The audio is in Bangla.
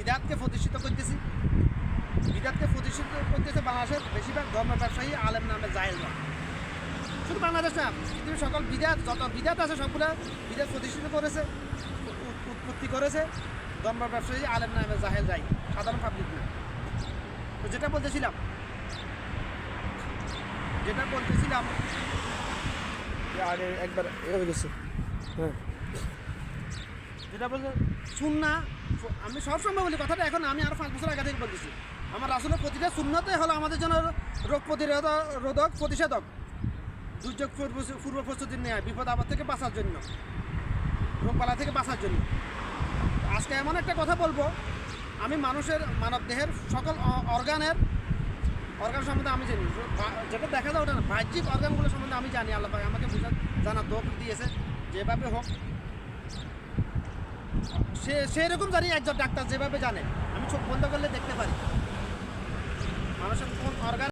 বিদাতকে প্রতিষ্ঠিত করতেছি। বিদাতকে প্রতিষ্ঠিত করতেছে বাংলাদেশের বেশিরভাগ ধর্ম ব্যবসায়ী আলেম নামে জাহেলরা শুধু বাংলাদেশ না, পৃথিবীর সকল বিদাত, যত বিদাত আছে সবগুলো বিদাত প্রতিষ্ঠিত করেছে, উৎপত্তি করেছে, ধর্ম ব্যবসায়ী আলেম নামে জাহেল যাই সাধারণ পাবলিক না। তো যেটা বলতেছিলাম যেটা বলতেছিলাম একবার এ হয়ে গেছে হ্যাঁ। যেটা বলতে সুন্না আমি সবসময় বলি কথাটা, এখন আমি আর পাঁচ বছর আগে থেকে বলতেছি। আমার আসলে প্রতিটা শূন্যতে হলো আমাদের জন্য রোগ প্রতিরোধ রোধক, প্রতিষেধক। দুর্যোগ পূর্ব- প্রস্তুতি নেয়, বিপদ আপদ থেকে বাঁচার জন্য। রোগবালা থেকে বাঁচার জন্য। আজকে এমন একটা কথা বলব, আমি মানুষের মানব দেহের সকল অর্গানের, অর্গান সম্বন্ধে আমি জানি। যেটা দেখা যায় ওটা না, বাহ্যিক অর্গানগুলো সম্বন্ধে আমি জানি, আল্লাহ আমাকে বুঝা জানা দোক দিয়েছে, যেভাবে হোক। সে সেরকম জানি একজন ডাক্তার যেভাবে জানে। আমি চোখ বন্ধ করলে দেখতে পারি। মানুষের কোন অর্গান